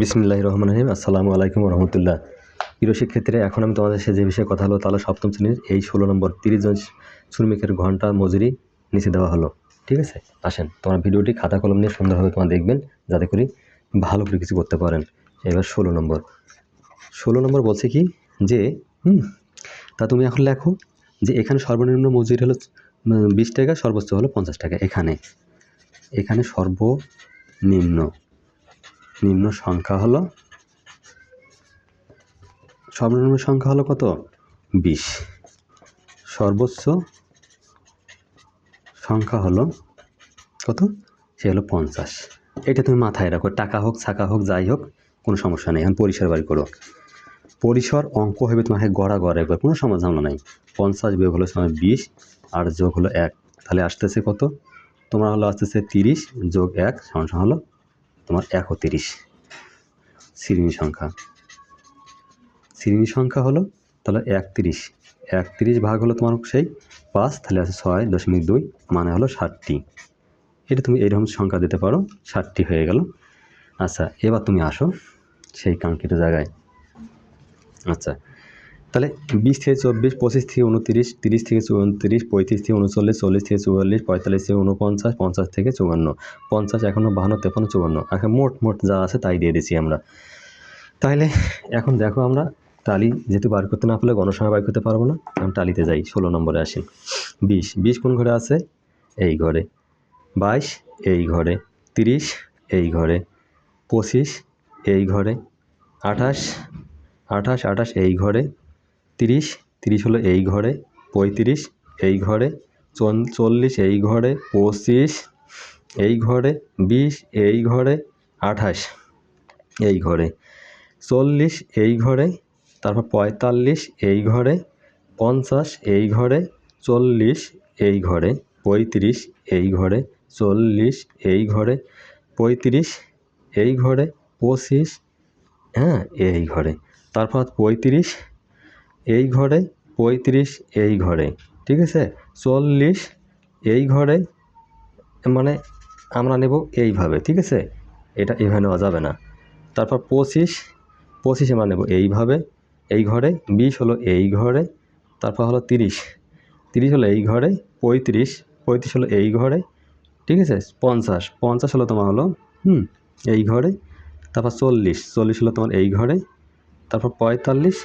বিসমিল্লাহ রহমান রহিম। আসসালামু আলাইকুম রহমতুল্লাহ। প্রিয় শিক্ষার্থীরা, এখন আমি তোমাদের সাথে যে বিষয়ে কথা হলো তাহলে সপ্তম শ্রেণির এই ষোলো নম্বর তিরিশ জন শ্রমিকের ঘণ্টা মজুরি নিচে দেওয়া হলো। ঠিক আছে? আসেন, তোমার ভিডিওটি খাতা কলম নিয়ে সুন্দরভাবে তোমার দেখবেন, যাতে করে ভালো করে কিছু করতে পারেন। এবার ষোলো নম্বর। ষোলো নম্বর বলছে কি যে, হুম, তা তুমি এখন লেখো যে এখানে সর্বনিম্ন মজুরি হলো বিশ টাকা, সর্বোচ্চ হলো পঞ্চাশ টাকা। এখানে এখানে সর্বনিম্ন। নিম্ন সংখ্যা হলো, সর্বনিম্ন সংখ্যা হলো কত? বিশ। সর্বোচ্চ সংখ্যা হলো কত? সে হলো পঞ্চাশ। এটা তুমি মাথায় রাখো, টাকা হোক, ছাকা হোক, যাই হোক, কোনো সমস্যা নেই, এখন পরিসর বাড়ি করো। পরিসর অঙ্ক হবে তোমাকে গড়া গড়া একবার, কোনো সমস্যা নাই। পঞ্চাশ বিয়োগ হলো সময় বিশ, আর যোগ হলো এক, তাহলে আসতেছে কত? তোমার হলো আসতেছে তিরিশ, যোগ এক সমান হলো তোমার একত্রিশ শ্রেণি সংখ্যা। শ্রেণি সংখ্যা হলো তাহলে একত্রিশ। একত্রিশ ভাগ হলো তোমার সেই পাঁচ, তাহলে আছে ছয় দশমিক দুই মানে হলো ষাটটি। এটা তুমি এইরকম সংখ্যা দিতে পারো, ষাটটি হয়ে গেল। আচ্ছা এবার তুমি আসো সেই কাঙ্ক্ষিত জায়গায়। আচ্ছা তাহলে বিশ থেকে চব্বিশ, পঁচিশ থেকে উনত্রিশ, তিরিশ থেকে চৌত্রিশ, পঁয়ত্রিশ থেকে উনচল্লিশ, চল্লিশ থেকে চুয়াল্লিশ, পঁয়তাল্লিশ থেকে উনপঞ্চাশ পঞ্চাশ থেকে চুয়ান্ন। পঞ্চাশ এখনও বাহান্ন তেপান্ন চুয়ান্ন। এখন মোট মোট যা আছে তাই দিয়ে দিচ্ছি আমরা। তাহলে এখন দেখো আমরা টালি যেহেতু বার করতে না পারলে গণসংখ্যা বার করতে পারব না, আমি টালিতে যাই, ষোলো নম্বরে আসি। বিশ বিশ কোন ঘরে আছে? এই ঘরে। বাইশ, এই ঘরে। তিরিশ, এই ঘরে। পঁচিশ, এই ঘরে। আঠাশ আঠাশ আঠাশ, এই ঘরে। তিরিশ তিরিশ হলো এই ঘরে পঁয়ত্রিশ এই ঘরে চল্লিশ এই ঘরে পঁচিশ এই ঘরে বিশ এই ঘরে আঠাশ এই ঘরে চল্লিশ এই ঘরে তারপর পঁয়তাল্লিশ এই ঘরে পঞ্চাশ এই ঘরে চল্লিশ এই ঘরে পঁয়ত্রিশ এই ঘরে চল্লিশ এই ঘরে পঁয়ত্রিশ এই ঘরে পঁচিশ হ্যাঁ এই ঘরে তারপর পঁয়ত্রিশ এই ঘরে, পঁয়ত্রিশ এই ঘরে, ঠিক আছে? চল্লিশ এই ঘরে মানে আমরা নেব এইভাবে, ঠিক আছে? এটা এভাবে নেওয়া যাবে না। তারপর পঁচিশ পঁচিশ আমরা নেব এইভাবে, এই ঘরে, বিশ হলো এই ঘরে, তারপর হলো তিরিশ। তিরিশ হলো এই ঘরে, পঁয়ত্রিশ পঁয়ত্রিশ হলো এই ঘরে, ঠিক আছে? পঞ্চাশ পঞ্চাশ হলো তোমার হলো, হুম, এই ঘরে, তারপর চল্লিশ চল্লিশ হলো তোমার এই ঘরে, তারপর পঁয়তাল্লিশ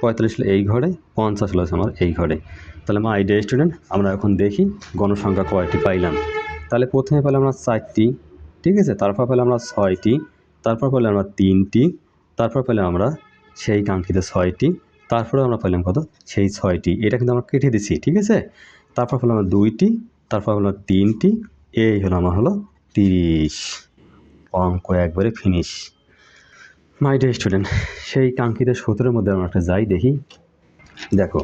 পঁয়তাল্লিশ হলো এই ঘরে, পঞ্চাশ হলো আমার এই ঘরে। তাহলে মা আইডিয়া স্টুডেন্ট আমরা এখন দেখি গণসংখ্যা কয়টি পাইলাম। তাহলে প্রথমে পেলাম আমরা চারটি, ঠিক আছে? তারপর পেলাম আমরা ছয়টি, তারপর পেলাম আমরা তিনটি, তারপর পেলাম আমরা সেই কাঙ্ক্ষিত ছয়টি, তারপরে আমরা পেলাম কত? সেই ছয়টি। এটা কিন্তু আমরা কেটে দিছি, ঠিক আছে? তারপর পেলাম আমরা দুইটি, তারপর পেলাম তিনটি, এই হলো আমার হলো তিরিশ। অঙ্ক একবারে ফিনিশ মাই ডে স্টুডেন্ট সেই কাঙ্ক্ষিত সতেরোর মধ্যে আমরা একটা যাই দেখি। দেখো,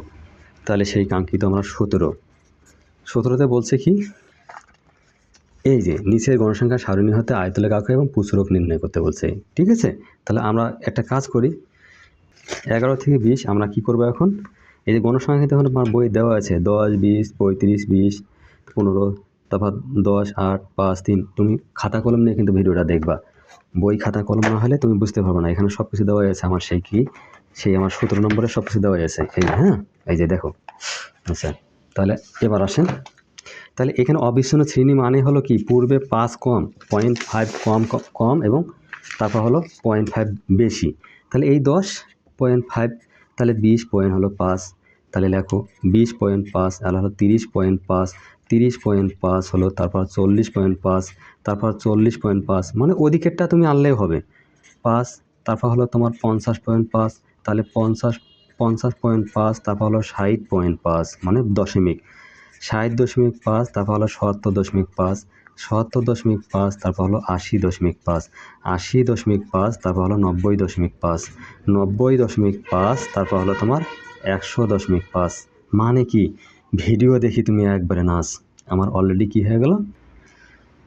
তাহলে সেই কাঙ্ক্ষিত আমরা সতেরো। সতেরোতে বলছে কি? এই যে, নিচের গণসংখ্যা সারণী হতে আয়তলে কাউকে এবং পুচুরক নির্ণয় করতে বলছে। ঠিক আছে? তাহলে আমরা একটা কাজ করি। এগারো থেকে বিশ আমরা কি করব এখন? এই যে গণসংখ্যা কিন্তু এখন আমার বই দেওয়া আছে, দশ, বিশ, পঁয়ত্রিশ, বিশ, পনেরো, তারপর দশ, আট, পাঁচ, তিন। তুমি খাতা কলম নিয়ে কিন্তু ভিডিওটা দেখবা। বই, খাতা, কলম না হলে তুমি বুঝতে পারবে না। এখানে সব কিছু দেওয়া আছে আমার সেই কি? সেই আমার সতেরো নম্বরে সব কিছু দেওয়া আছে। এই হ্যাঁ? এই যে দেখো। আচ্ছা তাহলে এবার আসেন। তাহলে এখানে অবিচ্ছিন্ন শ্রেণি মানে হলো কি? পূর্বে পাঁচ কম পয়েন্ট ফাইভ কম কম এবং তারপর হলো পয়েন্ট ফাইভ বেশি। তাহলে এই দশ পয়েন্ট ফাইভ তাহলে বিশ পয়েন্ট হলো পাঁচ। তাহলে লেখো বিশ পয়েন্ট পাঁচ, আর হলো তিরিশ পয়েন্ট পাঁচ, তিরিশ পয়েন্ট পাঁচ হলো তারপর চল্লিশ পয়েন্ট পাঁচ, তারপর চল্লিশ পয়েন্ট পাঁচ মানে ওদিকেরটা তুমি আনলেও হবে। পাঁচ, তারপর হলো তোমার পঞ্চাশ পয়েন্ট পাঁচ, তাহলে পঞ্চাশ পঞ্চাশ পয়েন্ট পাঁচ, তারপর হলো ষাট পয়েন্ট পাঁচ মানে দশমিক। ষাট দশমিক পাঁচ, তারপর হলো সত্তর দশমিক পাঁচ, সত্তর দশমিক পাঁচ, তারপর হলো আশি দশমিক পাঁচ, আশি দশমিক পাঁচ, তারপর হলো নব্বই দশমিক পাঁচ, নব্বই দশমিক পাঁচ, তারপর হলো তোমার একশো দশমিক পাঁচ। মানে কি? ভিডিও দেখি তুমি একবারে নাচ। আমার অলরেডি কি হয়ে গেল?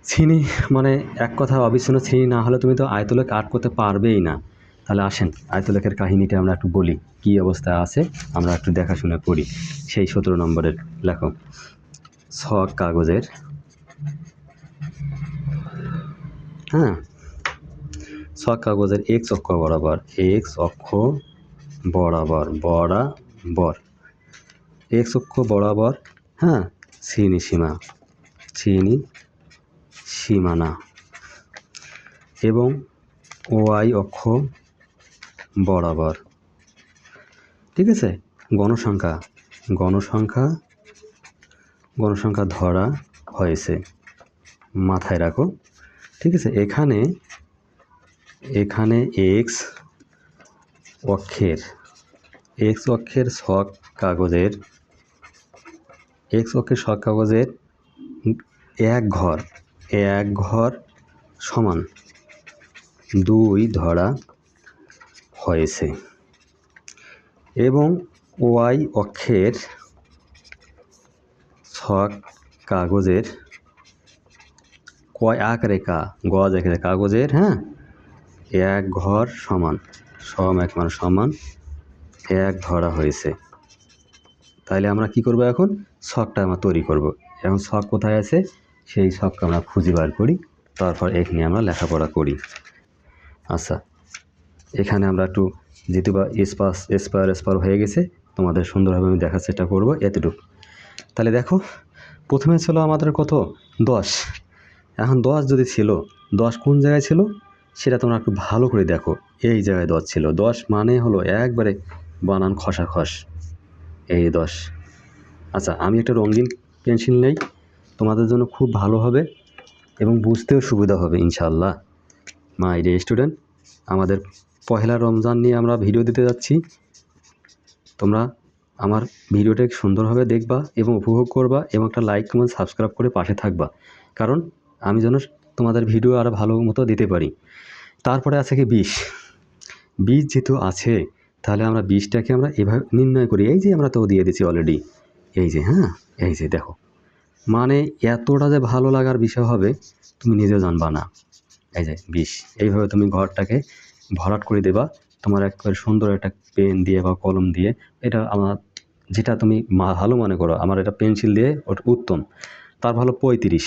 শ্রেণি মানে এক কথা অবিচ্ছিন্ন শ্রেণি না হলে তুমি তো আয়তলেক আর্ট করতে পারবেই না। তাহলে আসেন আয়তলেকের কাহিনীটা আমরা একটু বলি। কী অবস্থায় আছে? আমরা একটু দেখাশোনা করি। সেই সতেরো নম্বরের লেখক। ছক কাগজের। হ্যাঁ। ছক কাগজের এক্স অক্ষ বরাবর, এক্স অক্ষ বরাবর বরাবর এক্স অক্ষ বরাবর হ্যাঁ শ্রেণি সীমা শ্রেণি সীমানা এবং ওয়াই অক্ষ বরাবর। ঠিক আছে? গণসংখ্যা গণসংখ্যা গণসংখ্যা ধরা হয়েছে। মাথায় রাখো। ঠিক আছে? এখানে এখানে এক্স অক্ষের এক্স অক্ষের ছক কাগজের এক্স অক্ষের ছক কাগজের এক ঘর এক ঘর সমান দুই ধরা হয়েছে এবং ওয়াই অক্ষের ছক কাগজের কয় আক রেখা গজ এখানে কাগজের হ্যাঁ? এক ঘর সমান, সম এক মান সমান এক ধরা হয়েছে। তাহলে আমরা কি করব এখন? ছকটা আমরা তৈরি করব। এখন ছক কোথায় আছে? সেই ছকটা আমরা খুঁজে বার করি, তারপর এক নিয়ে আমরা লেখাপড়া করি। আচ্ছা এখানে আমরা একটু যেহেতু বা এসপাস এসপার এসপার হয়ে গেছে, তোমাদের সুন্দরভাবে আমি দেখার চেষ্টা করব এতটুকু। তাহলে দেখো, প্রথমে ছিল আমাদের কত? দশ। এখন দশ যদি ছিল, দশ কোন জায়গায় ছিল? সেটা তোমরা একটু ভালো করে দেখো। এই জায়গায় দশ ছিল। দশ মানে হলো একবারে বানান খসা খস এই দশ। আচ্ছা আমি একটা রঙিন পেন্সিল নেই। তোমাদের জন্য খুব ভালো হবে এবং বুঝতেও সুবিধা হবে ইনশাল্লাহ মাই ডে স্টুডেন্ট আমাদের পহেলা রমজান নিয়ে আমরা ভিডিও দিতে যাচ্ছি। তোমরা আমার ভিডিওটা সুন্দরভাবে দেখবা এবং উপভোগ করবা এবং একটা লাইক কমেন্ট সাবস্ক্রাইব করে পাশে থাকবা। কারণ আমি যেন তোমাদের ভিডিও আরও ভালো মতো দিতে পারি। তারপরে আছে কি বিষ বিষ যেহেতু আছে তাহলে আমরা বীজটাকে আমরা এভাবে নির্ণয় করি। এই যে আমরা তো দিয়ে দিচ্ছি অলরেডি এই যে হ্যাঁ? এই যে, দেখো। মানে এতটা যে ভালো লাগার বিষয় হবে, তুমি নিজেও জানবা না। এই যে, বিষ। এইভাবে তুমি ঘরটাকে ভরাট করে দেবা। তোমার একবারে সুন্দর একটা পেন দিয়ে বা কলম দিয়ে। এটা আমার, যেটা তুমি ভালো মনে করো, আমার এটা পেন্সিল দিয়ে উত্তম। তার ভালো পঁয়ত্রিশ।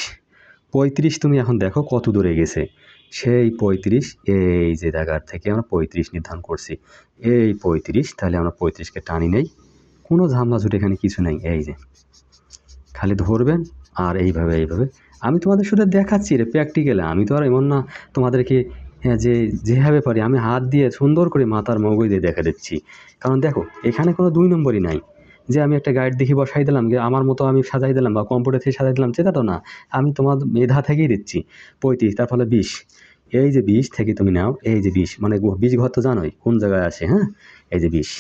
পঁয়ত্রিশ তুমি এখন দেখো কত দূরে গেছে সেই পঁয়ত্রিশ এই যে জায়গার থেকে আমরা পঁয়ত্রিশ নির্ধারণ করছি। এই পঁয়ত্রিশ তাহলে আমরা পঁয়ত্রিশকে টানি নেই। কোনো ঝামলা ঝুট এখানে কিছু নেই এই যে। খালি ধরবেন আর এইভাবে এইভাবে। আমি তোমাদের শুধু দেখাচ্ছি রে প্র্যাকটিক্যালে আমি তো আর এমন না তোমাদেরকে হ্যাঁ, যে যেভাবে পারি আমি হাত দিয়ে সুন্দর করে মাথার মগজ দিয়ে দেখা দিচ্ছি। কারণ দেখো এখানে কোনো দুই নম্বরই নাই। যে আমি একটা গাইড দেখি বসাই দিলাম, যে আমার মতো আমি সাজাই দিলাম বা কম্পিউটার থেকে সাজাই দিলাম সেটা তো না। আমি তোমার মেধা থেকেই দিচ্ছি। পঁয়ত্রিশ, তার ফলে বিশ। এই যে বিশ থেকে তুমি নাও, এই যে বিশ মানে বীজ ঘর তো জানোই কোন জায়গায় আছে হ্যাঁ? এই যে বিশ।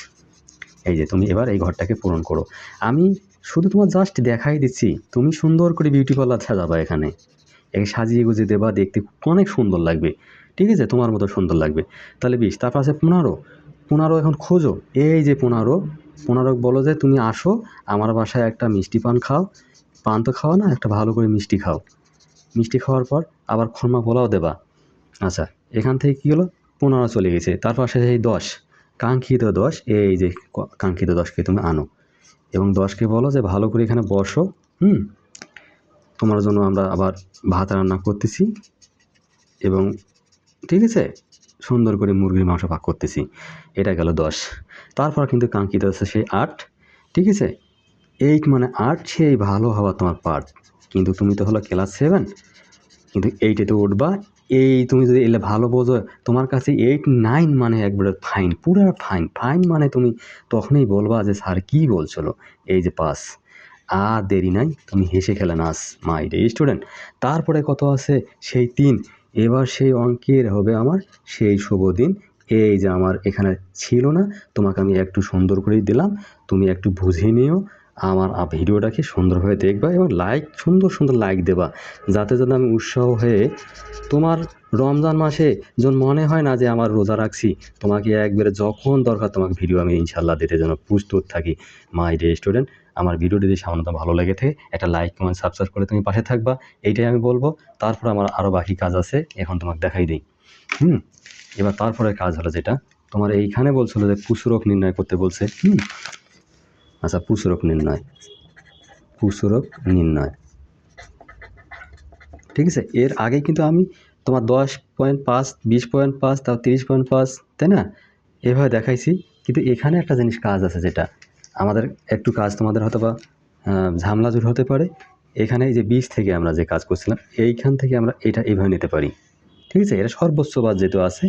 এই যে তুমি এবার এই ঘরটাকে পূরণ করো। আমি শুধু তোমার জাস্ট দেখাই দিচ্ছি, তুমি সুন্দর করে বিউটি পার্লার সাজাবা এখানে। একে সাজিয়ে গুজিয়ে দেবা, দেখতে অনেক সুন্দর লাগবে। ঠিক আছে? তোমার মতো সুন্দর লাগবে। তাহলে বিশ, তারপর আছে পনেরো। পনেরো এখন খোঁজো। এই যে পনেরো পনেরো বলো যে, তুমি আসো, আমার বাসায় একটা মিষ্টি পান খাও। পান তো খাও না, একটা ভালো করে মিষ্টি খাও। মিষ্টি খাওয়ার পর আবার খরমা পোলাও দেবা। আচ্ছা এখান থেকে কী হলো? পনেরো চলে গেছে। তারপর আসে এই দশ, কাঙ্ক্ষিত দশ, এই যে কাঙ্ক্ষিত দশকে তুমি আনো। এবং দশকে বলো যে, ভালো করে এখানে বসো। হুম, তোমার জন্য আমরা আবার ভাত রান্না করতেছি। এবং ঠিক আছে? সুন্দর করে মুরগির মাংস ভাগ করতেছি। এটা গেল দশ। তারপর কিন্তু কাঙ্ক্ষিত আছে সেই আট। ঠিক আছে? এইট মানে আট, সেই ভালো হওয়া তোমার পার্ট কিন্তু তুমি তো হলো ক্লাস সেভেন কিন্তু এইটে তো উঠবা। এই তুমি যদি এলে ভালো বোঝো, তোমার কাছে এইট নাইন মানে একবারে ফাইন পুরো ফাইন ফাইন মানে তুমি তখনই বলবা যে, স্যার, কী বলছিল? এই যে পাস আর দেরি নাই, তুমি হেসে খেলে নাস মাই ডে স্টুডেন্ট তারপরে কত আছে? সেই তিন। এবার সেই অঙ্কের হবে আমার সেই শুভ দিন। এই যে আমার এখানে ছিল না, তোমাকে আমি একটু সুন্দর করে দিলাম। তুমি একটু বুঝে নিও আমার ভিডিওটাকে সুন্দরভাবে দেখবা এবং লাইক সুন্দর সুন্দর লাইক দেবা। যাতে যেন আমি উৎসাহ হয়ে তোমার রমজান মাসে যখন মনে হয় না যে আমার রোজা রাখছি, তোমাকে একবারে যখন দরকার তোমাকে ভিডিও আমি ইনশাল্লাহ দিতে যেন প্রস্তুত থাকি। মাই ডে স্টুডেন্ট আমার ভিডিওটি যদি সামান্য ভালো লেগে থাকে, একটা লাইক কমেন্ট সাবস্ক্রাইব করে তুমি পাশে থাকবা। এইটাই আমি বলব। তারপর আমার আরও বাকি কাজ আছে, এখন তোমাকে দেখাই দিই। হুম? এবার তারপরে কাজ হলো যেটা, তোমার এইখানে বলছিল যে কুসুরক নির্ণয় করতে বলছে। হুম? আচ্ছা পুসুরক নির্ণয়। পুসুরক নির্ণয়। ঠিক আছে? এর আগে কিন্তু আমি তোমার দশ পয়েন্ট পাঁচ, বিশ পয়েন্ট পাঁচ, তাও তিরিশ পয়েন্ট পাঁচ, তাই না? এভাবে দেখাইছি। কিন্তু এখানে একটা জিনিস কাজ আছে যেটা আমাদের একটু কাজ তোমাদের হয়তো বা ঝামেলাজুর হতে পারে। এখানে এই যে বীজ থেকে আমরা যে কাজ করছিলাম, এইখান থেকে আমরা এটা এইভাবে নিতে পারি। ঠিক আছে? এটা সর্বোচ্চ বাদ যেহেতু আছে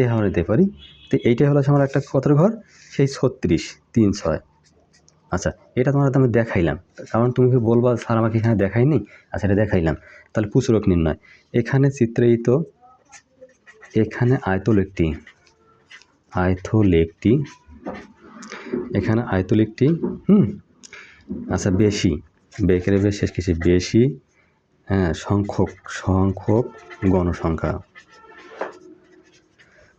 এইভাবে নিতে পারি। তো এইটাই হলো আমার একটা কতর ঘর, সেই ছত্রিশ, তিন, ছয়। আচ্ছা এটা তোমার আমি দেখাইলাম। কারণ তুমি কি বলবা, স্যার, আমাকে এখানে দেখাইনি আচ্ছা এটা দেখাইলাম। তাহলে পুচুরক নির্ণয়। এখানে চিত্রায়িত, এখানে আয়তলেখটি আয়তলেখটি এখানে আয়তলেখটি হুম? আচ্ছা বেশি। বেকের শেষ কিছু, বেশি হ্যাঁ সংখ্যক সংখ্যক গণসংখ্যা।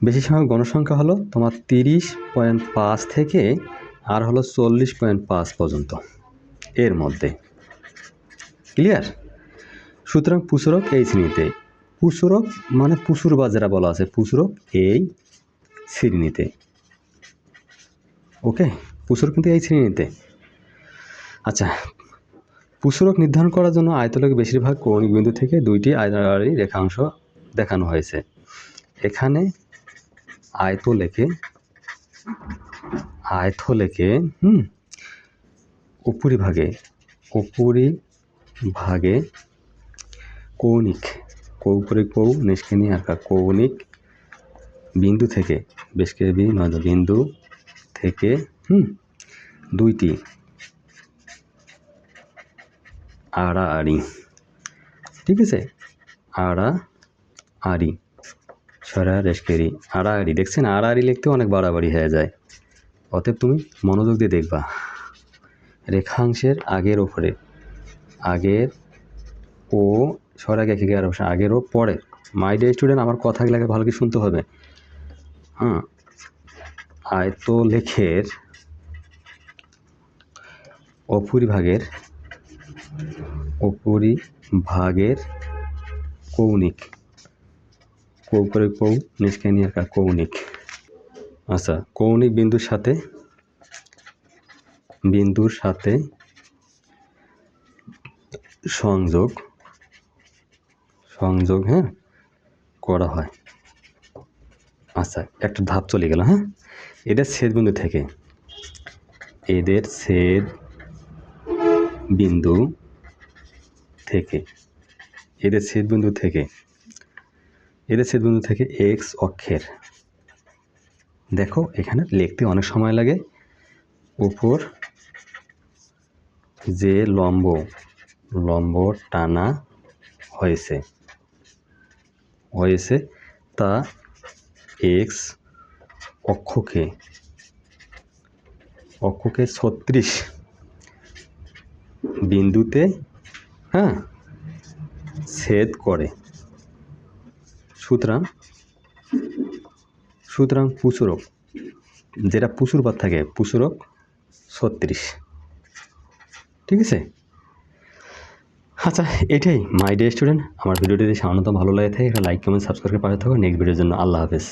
বেশি সংখ্যক গণসংখ্যা হলো তোমার তিরিশ পয়েন্ট পাঁচ থেকে আর হলো চল্লিশ পয়েন্ট পাঁচ পর্যন্ত এর মধ্যে। ক্লিয়ার? সুতরাং পুষরক এই শ্রেণীতে। পুষরক মানে পুষুর বা যেটা বলা আছে, পুষরক এই শ্রেণীতে। ওকে পুষরক কিন্তু এই শ্রেণীতে। আচ্ছা পুষরক নির্ধারণ করার জন্য আয়তলেখ বেশিরভাগ কৌণিক বিন্দু থেকে দুইটি আয়তাকারী রেখাংশ দেখানো হয়েছে। এখানে আয়তলেখে আয়তলেখে, হুম, উপরিভাগে উপরিভাগে কৌণিক কৌপরে কৌ, নিষ্কিনি আঁকা কৌণিক বিন্দু থেকে, বেশ কে বিন্দু থেকে হুম। দুইটি আড়াআড়ি ঠিক আছে? আড়া আড়ি সরা রেশকেরি আড়াআড়ি। দেখছেন আড়াআড়ি লিখতে অনেক বাড়াবাড়ি হয়ে যায়। অতএব তুমি মনোযোগ দিয়ে দেখবা। রেখাংশের আগের ওপরে আগের ও একে গিয়ে অবশ্য আগের ও পরে মাই ডে স্টুডেন্ট আমার কথাগুলোকে ভালো করে শুনতে হবে। হ্যাঁ আয়ত লেখের অপরিভাগের অপরিভাগের কৌণিক। কৌ করে কৌ নিষ্কে নিয়ে একা কৌণিক। আচ্ছা কৌণিক বিন্দুর সাথে বিন্দুর সাথে সংযোগ সংযোগ হ্যাঁ করা হয়। আচ্ছা একটা ধাপ চলে গেল হ্যাঁ? এদের ছেদ বিন্দু থেকে। এদের ছেদ বিন্দু থেকে। এদের ছেদ বিন্দু থেকে। এদের ছেদ বিন্দু থেকে এক্স অক্ষের। দেখো, এখানে লিখতে অনেক সময় লাগে। উপর যে লম্ব লম্ব টানা হয়েছে হয়েছে তা এক্স অক্ষকে অক্ষকে ছত্রিশ বিন্দুতে হ্যাঁ ছেদ করে। সুতরাং সুতরাং পুচুরক যেটা পুচুর পাত থাকে পুচুরক ছত্রিশ। ঠিক আছে? আচ্ছা এটাই মাই ডে স্টুডেন্ট আমার ভিডিওটি যদি সামান্যতম ভালো লাগে থাকে লাইক কমেন্ট সাবস্ক্রাইব করে পাশে থাকো। নেক্সট ভিডিওর জন্য আল্লাহ হাফেজ।